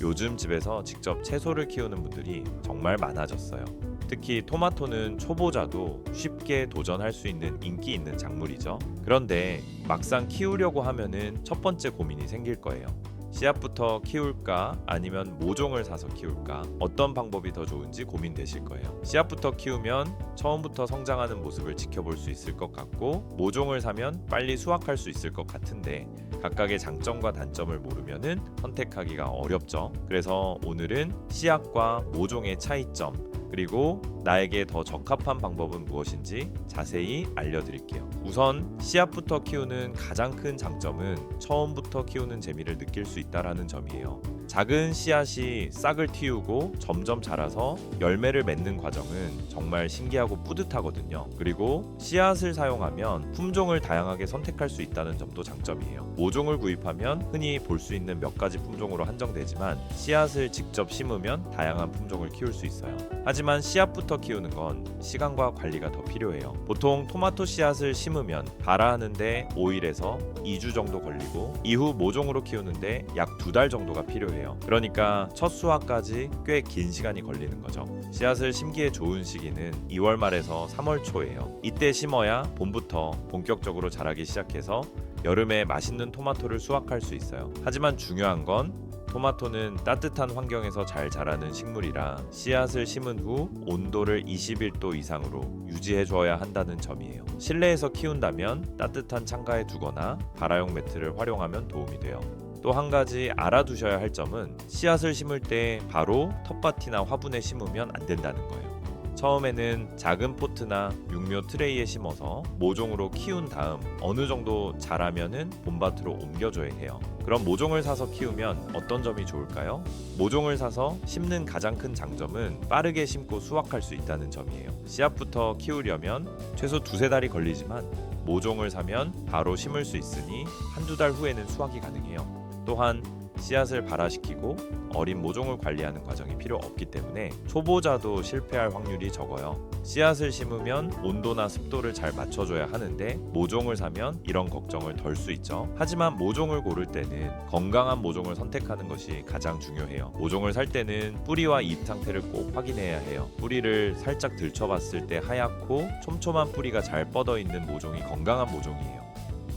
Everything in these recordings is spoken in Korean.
요즘 집에서 직접 채소를 키우는 분들이 정말 많아졌어요. 특히 토마토는 초보자도 쉽게 도전할 수 있는 인기 있는 작물이죠. 그런데 막상 키우려고 하면은 첫 번째 고민이 생길 거예요. 씨앗부터 키울까 아니면 모종을 사서 키울까 어떤 방법이 더 좋은지 고민되실 거예요. 씨앗부터 키우면 처음부터 성장하는 모습을 지켜볼 수 있을 것 같고 모종을 사면 빨리 수확할 수 있을 것 같은데 각각의 장점과 단점을 모르면은 선택하기가 어렵죠. 그래서 오늘은 씨앗과 모종의 차이점 그리고 나에게 더 적합한 방법은 무엇인지 자세히 알려드릴게요. 우선 씨앗부터 키우는 가장 큰 장점은 처음부터 키우는 재미를 느낄 수 있다라는 점이에요. 작은 씨앗이 싹을 틔우고 점점 자라서 열매를 맺는 과정은 정말 신기하고 뿌듯하거든요. 그리고 씨앗을 사용하면 품종을 다양하게 선택할 수 있다는 점도 장점이에요. 모종을 구입하면 흔히 볼 수 있는 몇 가지 품종으로 한정되지만 씨앗을 직접 심으면 다양한 품종을 키울 수 있어요. 하지만 씨앗부터 키우는 건 시간과 관리가 더 필요해요. 보통 토마토 씨앗을 심으면 발아하는데 5일에서 2주 정도 걸리고 이후 모종으로 키우는데 약 두 달 정도가 필요해요. 그러니까 첫 수확까지 꽤 긴 시간이 걸리는 거죠. 씨앗을 심기에 좋은 시기는 2월 말에서 3월 초예요. 이때 심어야 봄부터 본격적으로 자라기 시작해서 여름에 맛있는 토마토를 수확할 수 있어요. 하지만 중요한 건 토마토는 따뜻한 환경에서 잘 자라는 식물이라 씨앗을 심은 후 온도를 21도 이상으로 유지해 줘야 한다는 점이에요. 실내에서 키운다면 따뜻한 창가에 두거나 발화용 매트를 활용하면 도움이 돼요. 또 한 가지 알아두셔야 할 점은 씨앗을 심을 때 바로 텃밭이나 화분에 심으면 안 된다는 거예요. 처음에는 작은 포트나 육묘 트레이에 심어서 모종으로 키운 다음 어느 정도 자라면은 봄밭으로 옮겨줘야 해요. 그럼 모종을 사서 키우면 어떤 점이 좋을까요? 모종을 사서 심는 가장 큰 장점은 빠르게 심고 수확할 수 있다는 점이에요. 씨앗부터 키우려면 최소 두세 달이 걸리지만 모종을 사면 바로 심을 수 있으니 한두 달 후에는 수확이 가능해요. 또한 씨앗을 발화시키고 어린 모종을 관리하는 과정이 필요 없기 때문에 초보자도 실패할 확률이 적어요. 씨앗을 심으면 온도나 습도를 잘 맞춰줘야 하는데 모종을 사면 이런 걱정을 덜 수 있죠. 하지만 모종을 고를 때는 건강한 모종을 선택하는 것이 가장 중요해요. 모종을 살 때는 뿌리와 잎 상태를 꼭 확인해야 해요. 뿌리를 살짝 들춰봤을 때 하얗고 촘촘한 뿌리가 잘 뻗어 있는 모종이 건강한 모종이에요.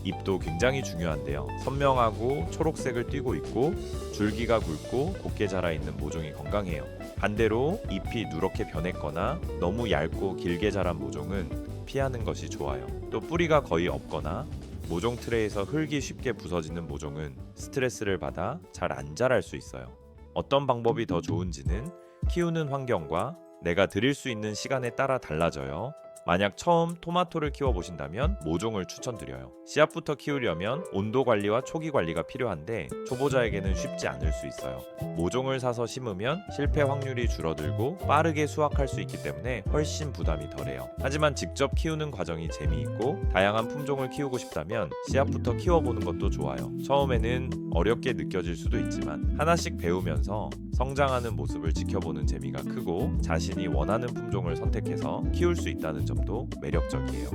잎도 굉장히 중요한데요. 선명하고 초록색을 띠고 있고 줄기가 굵고 곱게 자라 있는 모종이 건강해요. 반대로 잎이 누렇게 변했거나 너무 얇고 길게 자란 모종은 피하는 것이 좋아요. 또 뿌리가 거의 없거나 모종 트레이에서 흙이 쉽게 부서지는 모종은 스트레스를 받아 잘 안 자랄 수 있어요. 어떤 방법이 더 좋은지는 키우는 환경과 내가 드릴 수 있는 시간에 따라 달라져요. 만약 처음 토마토를 키워 보신다면 모종을 추천드려요. 씨앗부터 키우려면 온도 관리와 초기 관리가 필요한데 초보자에게는 쉽지 않을 수 있어요. 모종을 사서 심으면 실패 확률이 줄어들고 빠르게 수확할 수 있기 때문에 훨씬 부담이 덜해요. 하지만 직접 키우는 과정이 재미있고 다양한 품종을 키우고 싶다면 씨앗부터 키워보는 것도 좋아요. 처음에는 어렵게 느껴질 수도 있지만 하나씩 배우면서 성장하는 모습을 지켜보는 재미가 크고 자신이 원하는 품종을 선택해서 키울 수 있다는 점도 매력적이에요.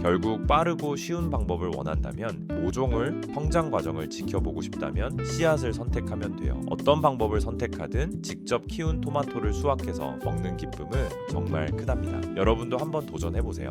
결국 빠르고 쉬운 방법을 원한다면 모종을 성장 과정을 지켜보고 싶다면 씨앗을 선택하면 돼요. 어떤 방법을 선택하든 직접 키운 토마토를 수확해서 먹는 기쁨은 정말 크답니다. 여러분도 한번 도전해 보세요.